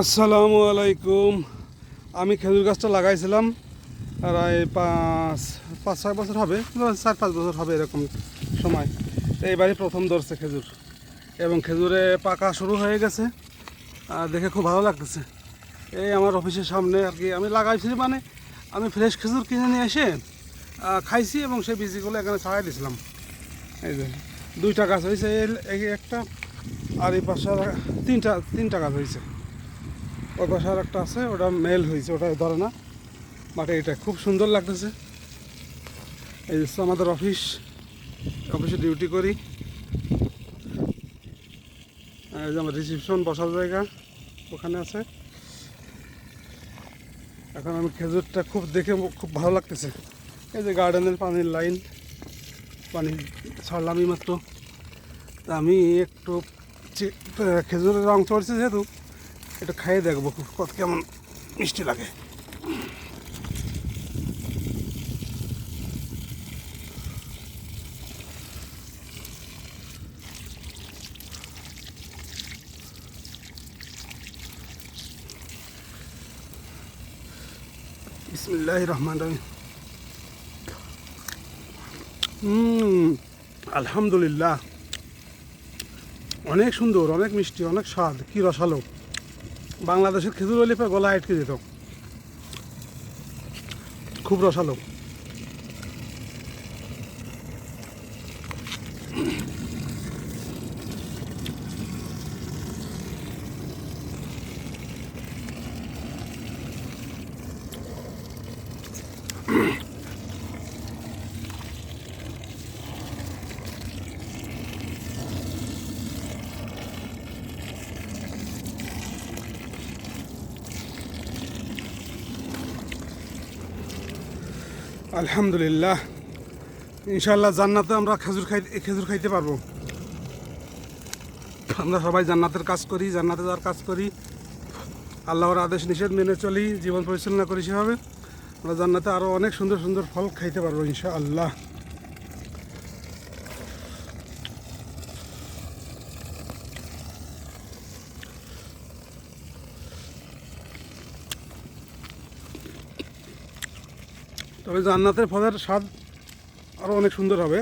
আসসালামু আলাইকুম। আমি খেজুর গাছটা লাগাইছিলাম, প্রায় পাঁচ পাঁচ, ছয় বছর হবে চার, পাঁচ বছর হবে এরকম সময়। তো এবারই প্রথম ধরছে খেজুর এবং খেজুরে পাকা শুরু হয়ে গেছে। আর দেখে খুব ভালো লাগতেছে। এই আমার অফিসের সামনে আর কি, আমি লাগাইছি মানে আমি ফ্রেশ খেজুর কিনে নিয়ে এসে খাইছি এবং সেই বীজগুলো এখানে ছাড়াই দিয়েছিলাম। এই যে, দুইটা গাছ হয়েছে, এই একটা আর এই পাশে তিনটা তিনটা গাছ হয়েছে। ওই পাশে আর একটা আছে, ওটা মেল হয়েছে ওটা ধরে না। বাট এটা খুব সুন্দর লাগতেছে। এই হচ্ছে আমাদের অফিস অফিসে ডিউটি করি। এই যে আমার রিসিপশন বসার জায়গা ওখানে আছে। এখন আমি খেজুরটা খুব দেখে খুব ভালো লাগতেছে। এই যে গার্ডেনের পানির লাইন পানি ছাড়লামই মাত্র। তা আমি একটু খেজুরের রং চড়ছে যেহেতু এটা খাইয়ে দেখব কত কেমন মিষ্টি লাগে। বিসমিল্লাহ রহমান রহিম। আলহামদুলিল্লাহ। অনেক সুন্দর, অনেক মিষ্টি, অনেক স্বাদ, কি রসালো। বাংলাদেশের খেজুর হলে গলা আটকে যেত। খুব রসালো। আলহামদুলিল্লাহ। ইনশাল্লাহ জান্নাতে আমরা খেজুর খাই খেজুর খাইতে পারব। আমরা সবাই জান্নাতের কাজ করি, জান্নাতে যাওয়ার কাজ করি। আল্লাহর আদেশ নিষেধ মেনে চলি, জীবন পরিচালনা করি সেভাবে। আমরা জান্নাতে আরও অনেক সুন্দর সুন্দর ফল খাইতে পারব ইনশাআল্লাহ। তবে জান্নাতের ফলের স্বাদ আরও অনেক সুন্দর হবে।